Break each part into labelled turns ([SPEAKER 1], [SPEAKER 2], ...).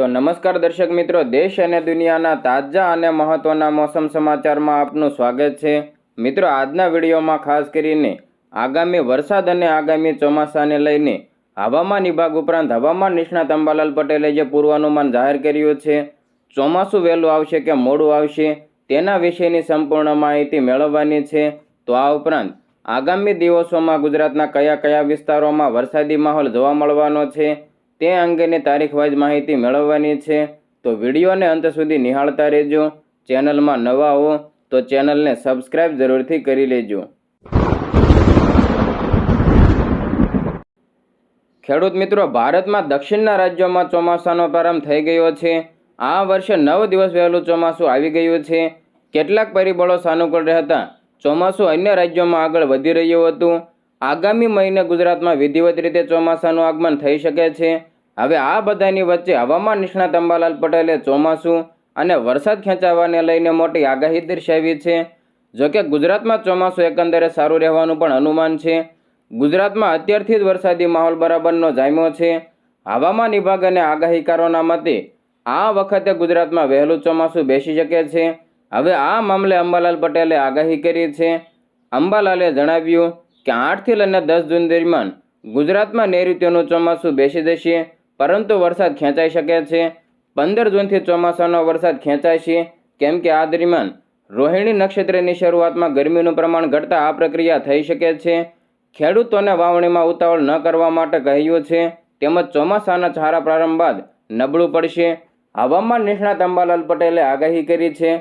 [SPEAKER 1] તો નમસ્કાર દર્શક મિત્રો, દેશ અને દુનિયાના તાજા અને મહત્વના મોસમ સમાચારમાં આપનું સ્વાગત છે. મિત્રો, આજના વિડીયોમાં ખાસ કરીને આગામી વરસાદ અને આગામી ચોમાસાને લઈને હવામાન વિભાગ ઉપરાંત હવામાન નિષ્ણાત અંબાલાલ પટેલે જે પૂર્વાનુમાન જાહેર કર્યું છે, ચોમાસું વહેલું આવશે કે મોડું આવશે, તેના વિશેની સંપૂર્ણ માહિતી મેળવવાની છે. તો આ ઉપરાંત આગામી દિવસોમાં ગુજરાતના કયા કયા વિસ્તારોમાં વરસાદી માહોલ જોવા મળવાનો છે તે અંગેની તારીખવાઇઝ માહિતી મેળવવાની છે. તો વિડીયોને અંત સુધી નિહાળતા રહેજો. ચેનલમાં નવા હો તો ચેનલને સબસ્ક્રાઇબ જરૂરથી કરી લેજો. ખેડૂત મિત્રો, ભારતમાં દક્ષિણના રાજ્યોમાં ચોમાસાનો પ્રારંભ થઈ ગયો છે. આ વર્ષે નવ દિવસ વહેલું ચોમાસું આવી ગયું છે. કેટલાક પરિબળો સાનુકૂળ રહેતા ચોમાસું અન્ય રાજ્યોમાં આગળ વધી રહ્યું હતું. આગામી મહિને ગુજરાતમાં વિધિવત રીતે ચોમાસાનું આગમન થઈ શકે છે. હવે આ બધાની વચ્ચે હવામાન નિષ્ણાત અંબાલાલ પટેલે ચોમાસું અને વરસાદ ખેંચાવાને લઈને મોટી આગાહી દર્શાવી છે. જોકે ગુજરાતમાં ચોમાસું એકંદરે સારું રહેવાનું પણ અનુમાન છે. ગુજરાતમાં અત્યારથી જ વરસાદી માહોલ બરાબરનો જામ્યો છે. હવામાન વિભાગ અને આગાહીકારોના મતે આ વખતે ગુજરાતમાં વહેલું ચોમાસું બેસી શકે છે. હવે આ મામલે અંબાલાલ પટેલે આગાહી કરી છે. અંબાલાલે જણાવ્યું કે આઠથી લઈને દસ જૂન દરમિયાન ગુજરાતમાં નૈઋત્યનું ચોમાસું બેસી જશે. પરંતુ વરસાદ ખેંચાઈ શકે છે. પંદર જૂનથી ચોમાસાનો વરસાદ ખેંચાય છે. કેમ કે આ દરમિયાન રોહિણી નક્ષત્રની શરૂઆતમાં ગરમીનું પ્રમાણ ઘટતા આ પ્રક્રિયા થઈ શકે છે. ખેડૂતોને વાવણીમાં ઉતાવળ ન કરવા માટે કહ્યું છે. તેમજ ચોમાસાના સારા પ્રારંભ બાદ નબળું પડશે. હવામાન નિષ્ણાત અંબાલાલ પટેલે આગાહી કરી છે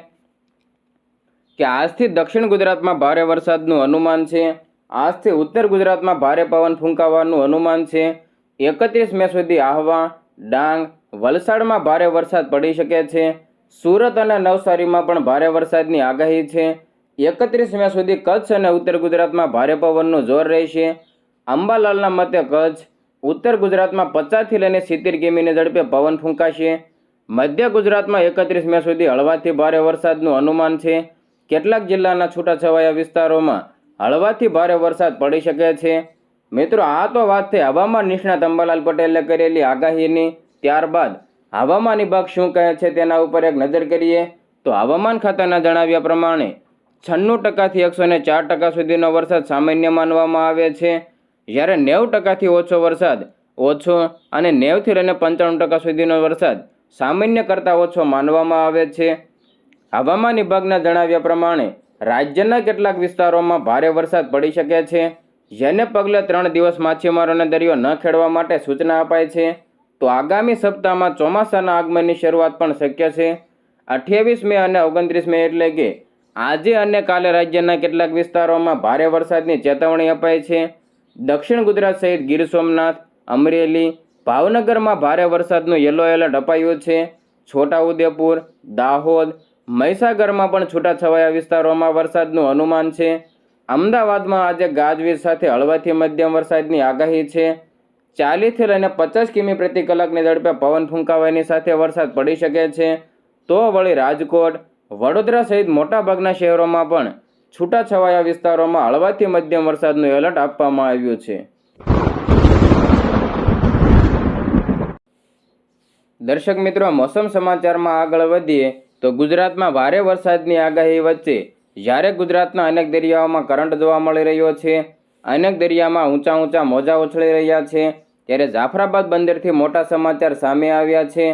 [SPEAKER 1] કે આજથી દક્ષિણ ગુજરાતમાં ભારે વરસાદનું અનુમાન છે. આજથી ઉત્તર ગુજરાતમાં ભારે પવન ફૂંકાવાનું અનુમાન છે. એકત્રીસ મે સુધી આહવા, ડાંગ, વલસાડમાં ભારે વરસાદ પડી શકે છે. સુરત અને નવસારીમાં પણ ભારે વરસાદની આગાહી છે. એકત્રીસ મે સુધી કચ્છ અને ઉત્તર ગુજરાતમાં ભારે પવનનું જોર રહેશે. અંબાલાલના મતે કચ્છ, ઉત્તર ગુજરાતમાં પચાસથી લઈને સિત્તેર કિમીની ઝડપે પવન ફૂંકાશે. મધ્ય ગુજરાતમાં એકત્રીસ મે સુધી હળવાથી ભારે વરસાદનું અનુમાન છે. કેટલાક જિલ્લાના છૂટાછવાયા વિસ્તારોમાં હળવાથી ભારે વરસાદ પડી શકે છે. મિત્રો, આ તો વાત થઈ હવામાન નિષ્ણાત અંબાલાલ પટેલે કરેલી આગાહીની. ત્યારબાદ હવામાન વિભાગ શું કહે છે તેના ઉપર એક નજર કરીએ. તો હવામાન ખાતાના જણાવ્યા પ્રમાણે છન્નું ટકાથી એકસો ને ચાર ટકા સુધીનો વરસાદ સામાન્ય માનવામાં આવે છે. જ્યારે નેવું ટકાથી ઓછો વરસાદ ઓછો અને નેવથી લઈને પંચાણું ટકા સુધીનો વરસાદ સામાન્ય કરતાં ઓછો માનવામાં આવે છે. હવામાન વિભાગના જણાવ્યા પ્રમાણે રાજ્યના કેટલાક વિસ્તારોમાં ભારે વરસાદ પડી શકે છે. જેને પગલે ત્રણ દિવસ માછીમારોને દરિયો ન ખેડવા માટે સૂચના અપાઈ છે, તો આગામી સપ્તાહમાં ચોમાસાના આગમનની શરૂઆત પણ શક્ય છે. અઠ્યાવીસ મે અને ઓગણત્રીસ મે એટલે કે આજે અને કાલે રાજ્યના કેટલાક વિસ્તારોમાં ભારે વરસાદની ચેતવણી અપાઈ છે. દક્ષિણ ગુજરાત સહિત ગીર સોમનાથ, અમરેલી, ભાવનગરમાં ભારે વરસાદનું યલો એલર્ટ અપાયું છે. છોટાઉદેપુર, દાહોદ, મહીસાગરમાં પણ છૂટાછવાયા વિસ્તારોમાં વરસાદનું અનુમાન છે. અમદાવાદમાં આજે ગાજવીજ સાથે હળવાથી મધ્યમ વરસાદની આગાહી છે. ચાલીસથી લઈને પચાસ કિમી પ્રતિ કલાકની ઝડપે પવન ફૂંકાવાની સાથે વરસાદ પડી શકે છે. તો વળી રાજકોટ, વડોદરા સહિત મોટાભાગના શહેરોમાં પણ છૂટાછવાયા વિસ્તારોમાં હળવાથી મધ્યમ વરસાદનું એલર્ટ આપવામાં આવ્યું છે. દર્શક મિત્રો, મોસમ સમાચારમાં આગળ વધીએ તો ગુજરાતમાં ભારે વરસાદની આગાહી વચ્ચે જ્યારે ગુજરાતના અનેક દરિયાઓમાં કરંટ જોવા મળી રહ્યો છે, અનેક દરિયામાં ઊંચા ઊંચા મોજા ઉછળી રહ્યા છે, ત્યારે જાફરાબાદ બંદરથી મોટા સમાચાર સામે આવ્યા છે.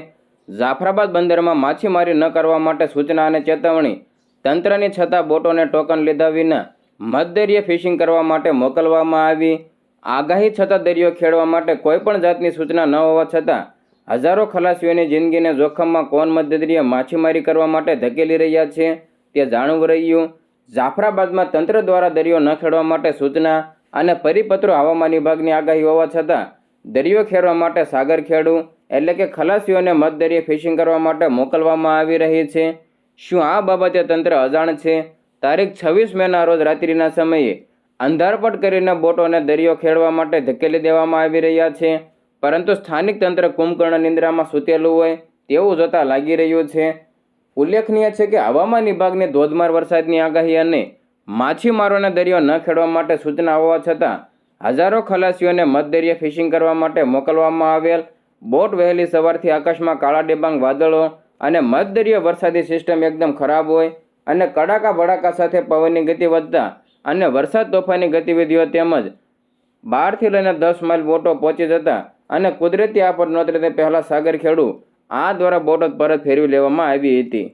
[SPEAKER 1] જાફરાબાદ બંદરમાં માછીમારી ન કરવા માટે સૂચના અને ચેતવણી તંત્રની છતાં બોટોને ટોકન લીધા વિના મધદરિયે ફિશિંગ કરવા માટે મોકલવામાં આવી. આગાહી છતાં દરિયો ખેડવા માટે કોઈપણ જાતની સૂચના ન હોવા છતાં હજારો ખલાસીઓની જિંદગીને જોખમમાં કોણ મધદરિયે માછીમારી કરવા માટે ધકેલી રહ્યા છે? તે જાણવું રહ્યું. જાફરાબાદમાં તંત્ર દ્વારા દરિયો ન ખેડવા માટે સૂચના અને પરિપત્રો હવામાન વિભાગની આગાહી હોવા છતાં, દરિયો ખેડવા માટે સાગર ખેડું, એટલે કે ખલાસીઓને મધદરિયે ફિશિંગ કરવા માટે મોકલવામાં આવી રહી છે. શું આ બાબતે તંત્ર અજાણ છે? તારીખ છવ્વીસ મેના રોજ રાત્રિના સમયે અંધારપટ કરીને બોટોને દરિયો ખેડવા માટે ધકેલી દેવામાં આવી રહ્યા છે. પરંતુ સ્થાનિક તંત્ર કુંભકર્ણ નિંદ્રામાં સૂતેલું હોય તેવું જોતા લાગી રહ્યું છે. ઉલ્લેખનીય છે કે હવામાન વિભાગની ધોધમાર વરસાદની આગાહી અને માછીમારોને દરિયો ન ખેડવા માટે સૂચના હોવા છતાં હજારો ખલાસીઓને મધદરિયે ફિશિંગ કરવા માટે મોકલવામાં આવેલ બોટ વહેલી સવારથી આકાશમાં કાળા ડિબાંગ વાદળો અને મધદરિય વરસાદી સિસ્ટમ એકદમ ખરાબ હોય અને કડાકા ભડાકા સાથે પવનની ગતિ વધતા અને વરસાદ તોફાની ગતિવિધિઓ તેમજ બારથી લઈને દસ માઇલ બોટો પહોંચી જતા અને કુદરતી આફત નોતરે તે પહેલાં સાગર ખેડુ આ દ્વારા બોટો પરત ફેરવી લેવામાં આવી હતી.